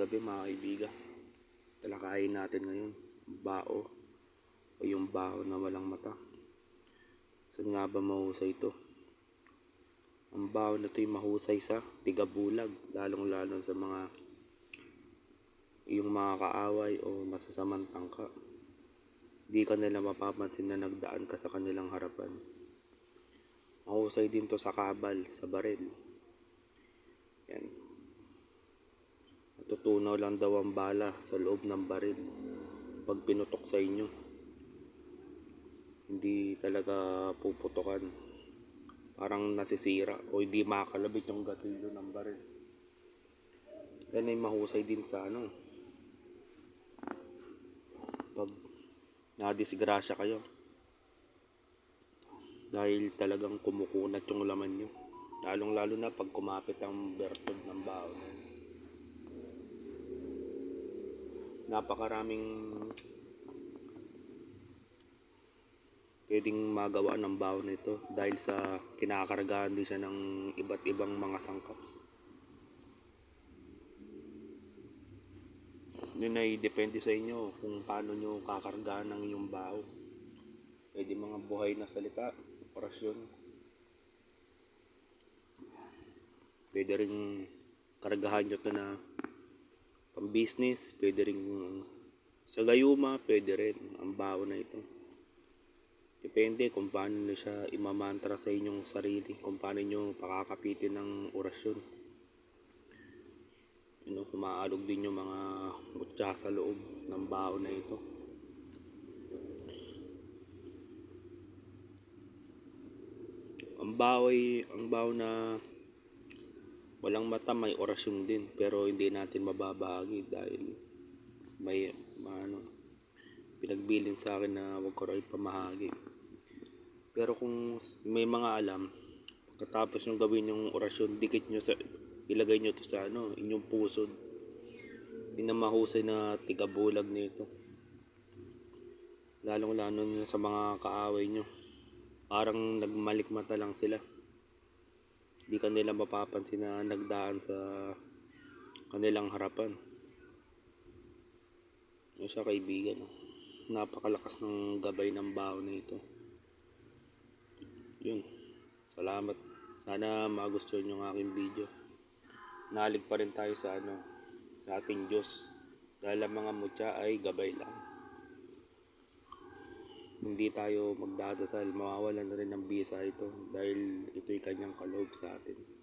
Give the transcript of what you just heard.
gabi mga kaibigan. Talakayin natin ngayon. Bao o yung bao na walang mata. Saan nga ba mahusay ito? Ang bao na ito'y mahusay sa tigabulag. Lalong lalo sa mga yung mga kaaway o masasamang tangka. Di ka nila mapapansin na nagdaan ka sa kanilang harapan. Mahusay din to sa kabal, sa baril. Yan. Natutunaw lang daw ang bala sa loob ng baril pag pinutok sa inyo. Hindi talaga puputokan. Parang nasisira o hindi makakalabit yung gatilyo ng baril. Yan ay mahusay din sa ano. Pag nadisgrasya kayo. Dahil talagang kumukunat yung laman nyo. Lalong lalo na pag kumapit ang bertod ng baon. Napakaraming pwedeng magawa ng baon nito dahil sa kinakargahan din siya ng iba't ibang mga sangkap. Yun ay depende sa inyo kung paano nyo kakargahan ng inyong bao. Pwede mga buhay na salita, orasyon. Pwede rin kargahan nyo to na pang business, pwede rin sa gayuma, pwede rin ang bao na ito. Depende kung paano nyo siya imamantra sa inyong sarili, kung paano nyo pakakapitin ng orasyon. Know, kumaalog din yung mga mutya sa loob ng bao na ito. Ang ay, ang bao na walang mata may orasyon din pero hindi natin mababahagi dahil may ano, pinagbilin sa akin na wag ko raw ipamahagi. Pero kung may mga alam, pagkatapos nyo gawin yung orasyon, dikit nyo sa, ilagay nyo to sa ano, inyong pusod. Yun ang mahusay na tigabulag nito. Lalong lalo na sa mga kaaway nyo. Parang nagmalikmata lang sila. Di ka nila mapapansin na nagdaan sa kanilang harapan. Yung sa kaibigan. Napakalakas ng gabay ng bao na ito. Yun. Salamat. Sana magustuhan yung aking video. Nalig pa rin tayo sa ano, sa ating Diyos. Dahil ang mga mutya ay gabay lang. Hindi tayo magdadasal, mawawalan na rin ng bisa ito dahil ito'y kanyang kaloob sa atin.